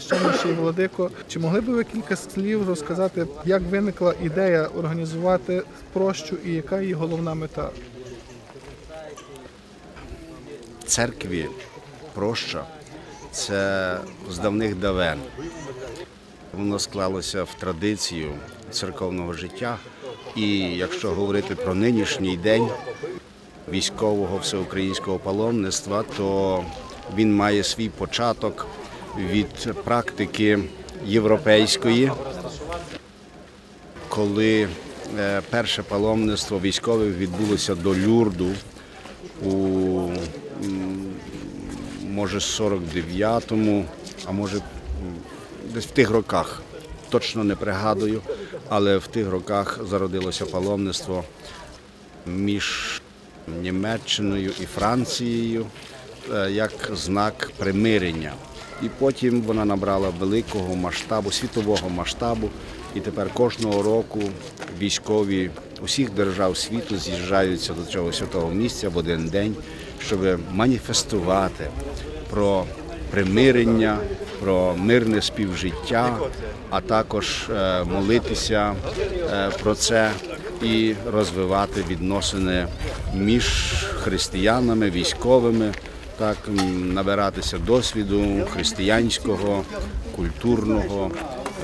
Священніший владико, чи могли б ви кілька слів розказати, як виникла ідея організувати прощу і яка її головна мета? церкві проща це з давних давен. Воно склалося в традицію церковного життя. І якщо говорити про нинішній день військового всеукраїнського паломництва, то він має свій початок від практики європейської, коли е, перше паломництво військове відбулося до Люрду у може 49-му, а може десь в тих роках. Точно не пригадую, але в тих роках зародилося паломництво між Німеччиною і Францією е, як знак примирення. І потім вона набрала великого масштабу, світового масштабу. І тепер кожного року військові усіх держав світу з'їжджаються до цього святого місця в один день, щоб маніфестувати про примирення, про мирне співжиття, а також е, молитися е, про це і розвивати відносини між християнами, військовими, так набиратися досвіду християнського, культурного,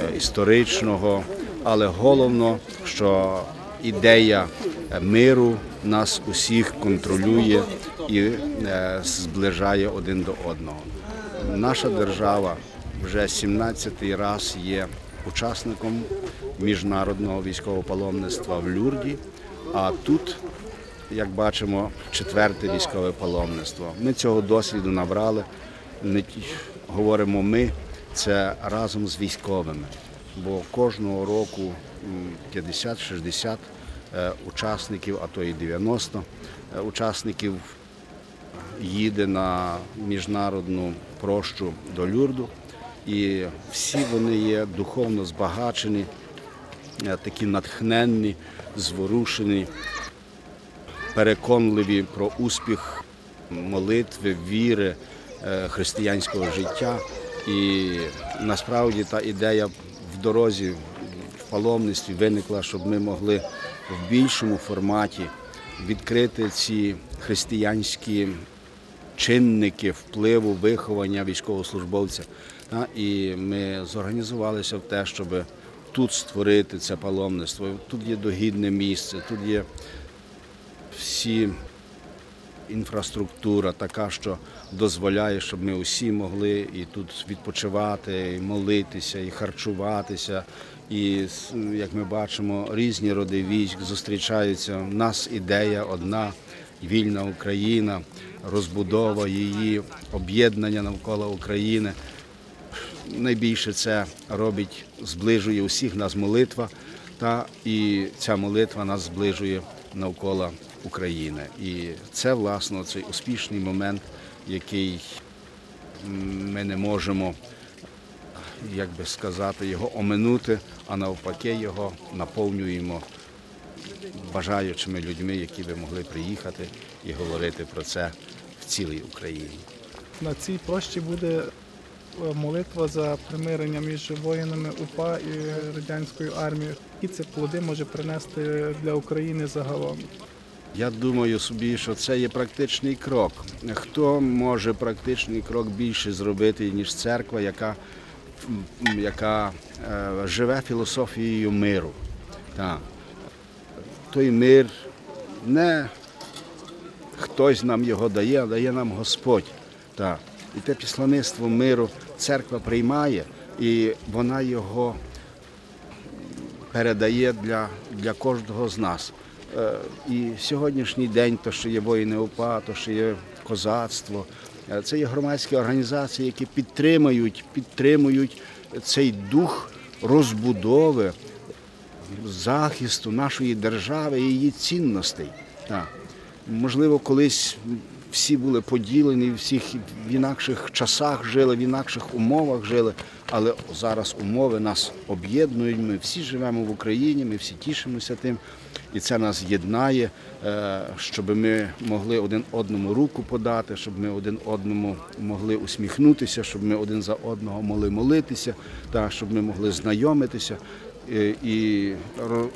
е, історичного, але головно, що ідея е, миру нас усіх контролює і е, зближає один до одного. Наша держава вже 17-й раз є учасником міжнародного військового паломництва в Люрді, а тут, як бачимо, четверте військове паломництво. Ми цього досвіду набрали. Не говоримо ми, це разом з військовими. Бо кожного року 50-60 е, учасників, а то і 90 е, учасників їде на міжнародну прощу до Люрду. І всі вони є духовно збагачені, е, такі натхненні, зворушені, переконливі про успіх молитви, віри, е, християнського життя. І насправді та ідея в дорозі, в паломництві виникла, щоб ми могли в більшому форматі відкрити ці християнські чинники впливу виховання військовослужбовця. І ми зорганізувалися в те, щоб тут створити це паломництво. Тут є догідне місце, тут є всі інфраструктура така, що дозволяє, щоб ми усі могли і тут відпочивати, і молитися, і харчуватися. І як ми бачимо, різні роди військ зустрічаються. У нас ідея одна вільна Україна, розбудова її, об'єднання навколо України. Найбільше це робить, зближує усіх нас молитва, та і ця молитва нас зближує навколо України. І це, власне, цей успішний момент, який ми не можемо, як би сказати, його оминути, а навпаки, його наповнюємо бажаючими людьми, які би могли приїхати і говорити про це в цілій Україні. На цій прощі буде е, молитва за примирення між воїнами УПА і радянською армією. Які це плоди може принести для України загалом? Я думаю собі, що це є практичний крок. Хто може практичний крок більше зробити, ніж церква, яка, яка е, живе філософією миру. Так. Той мир не хтось нам його дає, а дає нам Господь. Так. І те післаництво миру церква приймає, і вона його передає для, для кожного з нас. Е, І сьогоднішній день, то, що є воїни УПА, то, що є козацтво, е, це є громадські організації, які підтримують, підтримують цей дух розбудови, захисту нашої держави і її цінностей. Так. Можливо, колись всі були поділені, всіх в інакших часах жили, в інакших умовах жили. Але зараз умови нас об'єднують. Ми всі живемо в Україні, ми всі тішимося тим, і це нас єднає, е, щоб ми могли один одному руку подати, щоб ми один одному могли усміхнутися, щоб ми один за одного могли молитися, щоб ми могли знайомитися і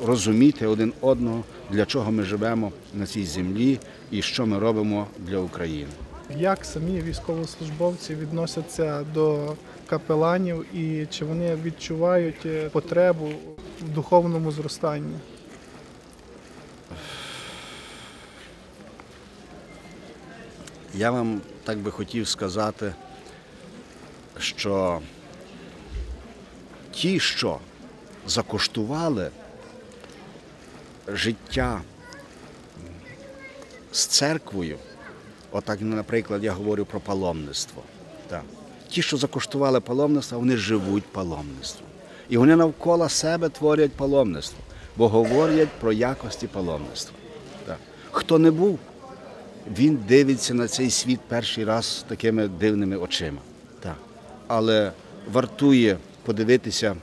розуміти один одного, для чого ми живемо на цій землі і що ми робимо для України. Як самі військовослужбовці відносяться до капеланів і чи вони відчувають е, потребу в духовному зростанні? Я вам так би хотів сказати, що ті, що закоштували життя з церквою, отак, наприклад, я говорю про паломництво. Так. Ті, що закоштували паломництво, вони живуть паломництвом. І вони навколо себе творять паломництво, бо говорять про якості паломництва. Так. Хто не був, він дивиться на цей світ перший раз такими дивними очима. Так. Але вартує подивитися,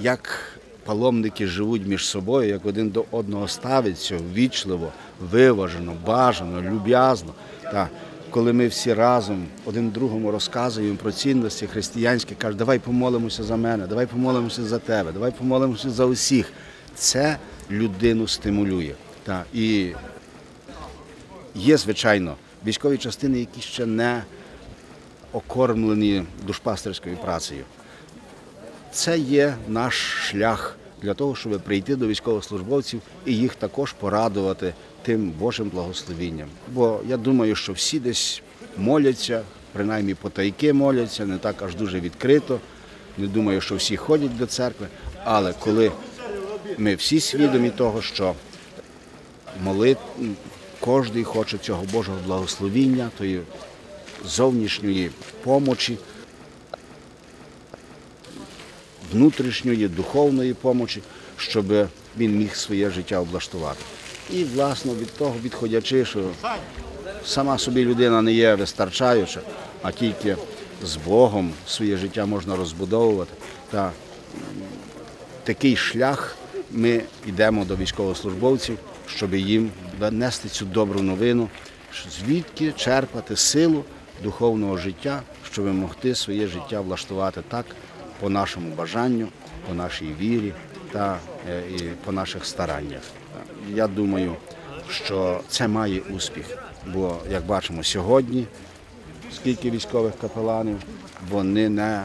як паломники живуть між собою, як один до одного ставиться ввічливо, виважено, бажано, люб'язно. Так. Коли ми всі разом один другому розказуємо про цінності християнські, кажуть, давай помолимося за мене, давай помолимося за тебе, давай помолимося за усіх. Це людину стимулює. Так. І Є, звичайно, військові частини, які ще не окормлені душпастерською працею. Це є наш шлях для того, щоб прийти до військовослужбовців і їх також порадувати тим Божим благословінням. Бо я думаю, що всі десь моляться, принаймні потайки моляться, не так аж дуже відкрито. Не думаю, що всі ходять до церкви. Але коли ми всі свідомі того, що молит... кожен хоче цього Божого благословіння, тої зовнішньої помочі, внутрішньої, духовної помочі, щоб він міг своє життя облаштувати. І, власне, від того відходячи, що сама собі людина не є вистачаюча, а тільки з Богом своє життя можна розбудовувати. Та такий шлях ми йдемо до військовослужбовців, щоб їм донести цю добру новину, звідки черпати силу духовного життя, щоб могти своє життя влаштувати так по нашому бажанню, по нашій вірі та е, і по наших стараннях. Я думаю, що це має успіх, бо як бачимо сьогодні, скільки військових капеланів, вони не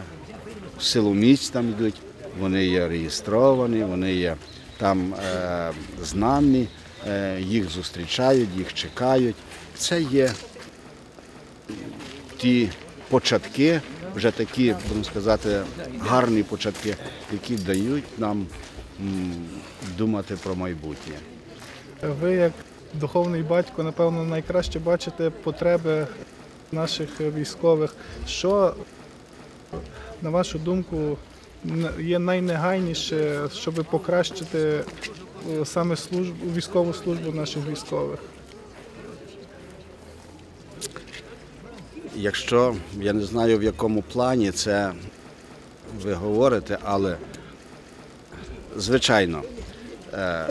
силоміць там йдуть, вони є реєстровані, вони є там е, знані, е, їх зустрічають, їх чекають. Це є ті початки, вже такі, будемо сказати, гарні початки, які дають нам думати про майбутнє. Ви, як духовний батько, напевно, найкраще бачите потреби наших військових. Що, на вашу думку, є найнегайніше, щоб покращити е, саме службу, військову службу наших військових? Якщо я не знаю в якому плані це ви говорите, але звичайно, е,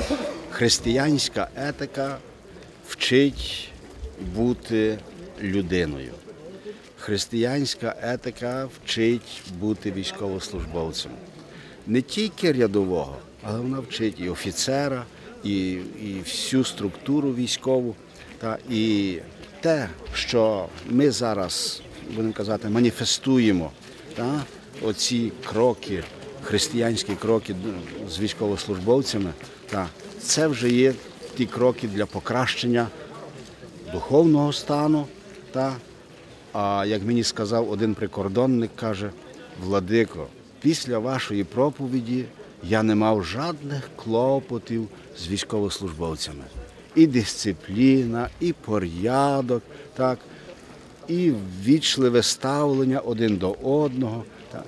християнська етика вчить бути людиною. Християнська етика вчить бути військовослужбовцем. Не тільки рядового, але вона вчить і офіцера, і, і всю структуру військову. Та, і те, що ми зараз, будемо казати, маніфестуємо, та, оці кроки, християнські кроки з військовослужбовцями, та, це вже є ті кроки для покращення духовного стану. Та, а як мені сказав один прикордонник, каже, Владико, після вашої проповіді я не мав жодних клопотів з військовослужбовцями. І дисципліна, і порядок, так, і ввічливе ставлення один до одного. Так.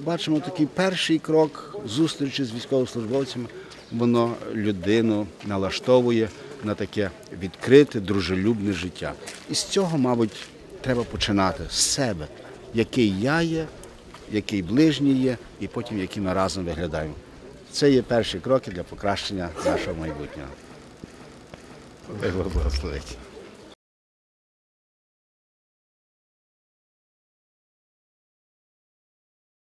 Бачимо такий перший крок зустрічі з військовослужбовцями, воно людину налаштовує на таке відкрите, дружелюбне життя. І з цього, мабуть, треба починати з себе, який я є, який ближній є, і потім які ми разом виглядаємо. Це є перші кроки для покращення нашого майбутнього. Дай Бог благословить.